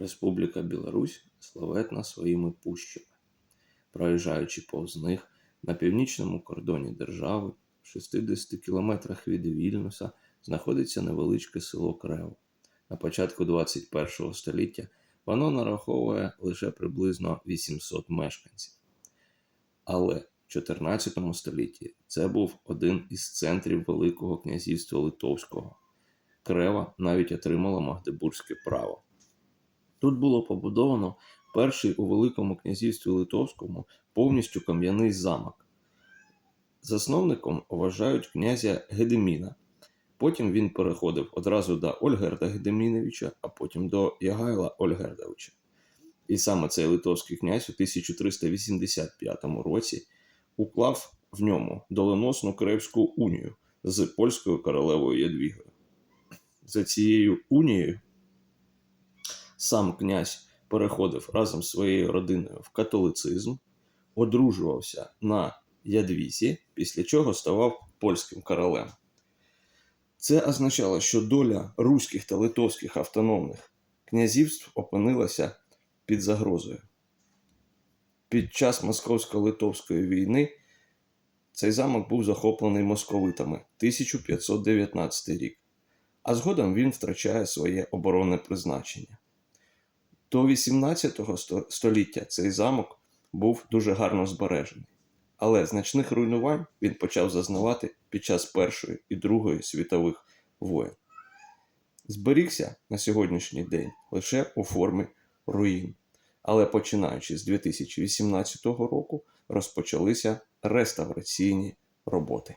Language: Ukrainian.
Республіка Білорусь славетна своїми пущами. Проїжджаючи повз них на північному кордоні держави, в 60 кілометрах від Вільнюса, знаходиться невеличке село Крево. На початку 21 століття воно нараховує лише приблизно 800 мешканців. Але в 14 столітті це був один із центрів Великого князівства Литовського. Крева навіть отримала Магдебурзьке право. Тут було побудовано перший у Великому князівстві Литовському повністю кам'яний замок. Засновником вважають князя Гедеміна. Потім він переходив одразу до Ольгерда Гедеміновича, а потім до Ягайла Ольгердовича. І саме цей литовський князь у 1385 році уклав в ньому доленосну Кревську унію з польською королевою Ядвігою. За цією унією сам князь переходив разом з своєю родиною в католицизм, одружувався на Ядвізі, після чого ставав польським королем. Це означало, що доля руських та литовських автономних князівств опинилася під загрозою. Під час Московсько-Литовської війни цей замок був захоплений московитами 1519 рік, а згодом він втрачає своє оборонне призначення. До 18 століття цей замок був дуже гарно збережений, але значних руйнувань він почав зазнавати під час Першої і Другої світових воєн. Зберігся на сьогоднішній день лише у формі руїн. Але починаючи з 2018 року розпочалися реставраційні роботи.